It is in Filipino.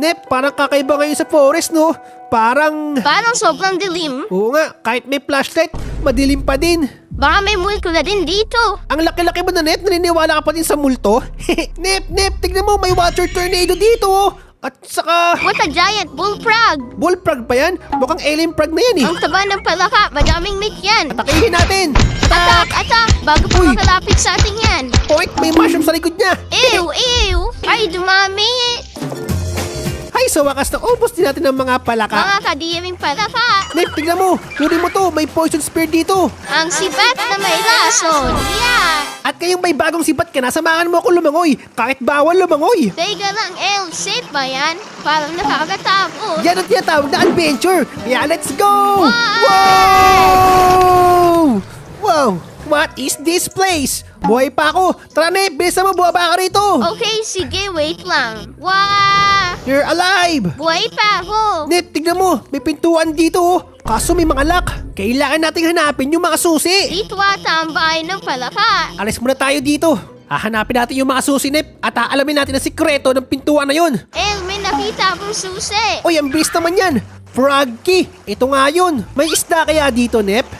Nep, parang kakaiba ngayon sa forest, no? Parang... Parang sobrang dilim. Oo nga, kahit may flashlight, madilim pa din. Baka may multo na din dito. Ang laki-laki mo na, Nep. Naniniwala ka pa din sa multo? Nep, Nep, tignan mo, may water tornado dito, oh. At saka, What a giant bullfrog! bullfrog pa yan? Mukhang alien frog na yan, eh. Ang taba ng palaka, madaming meat yan. Atakihin natin! Atak, atak! Bago pa makalapit sa atin yan. Point, may mushroom sa likod niya! Ew, ew! Sa wakas na ubos din natin ng mga palaka. Mga kadiring palaka. Nep, tignan mo, kunin mo to, may poison spear dito. Ang sibat na may lason. Yeah! At ngayong may bagong sibat ka na, samahan mo ako lumangoy. Kahit bawal lumangoy. Teka lang, L, safe ba yan? Parang nakakatakot. Yan ang tinatawag na adventure. Kaya let's go! Wow! Wow! Wow! What is this place? Buhay pa ako! Tara na, bilisan mo, buwaba ka rito! Okay, sige, wait lang. Wow! You're alive! Buhay pa ako! Nip, tignan mo, may pintuan dito oh. Kaso may mga lock. Kailangan nating hanapin yung mga susi. Dito ata ang bahay ng palaka. Alis muna tayo dito. Hahanapin natin yung mga susi, Nip. At aalamin natin ang sikreto ng pintuan na yun. El, may nakita akong susi. Uy, ang bilis naman yan. Frog key. Ito nga yun. May isda kaya dito, Nip?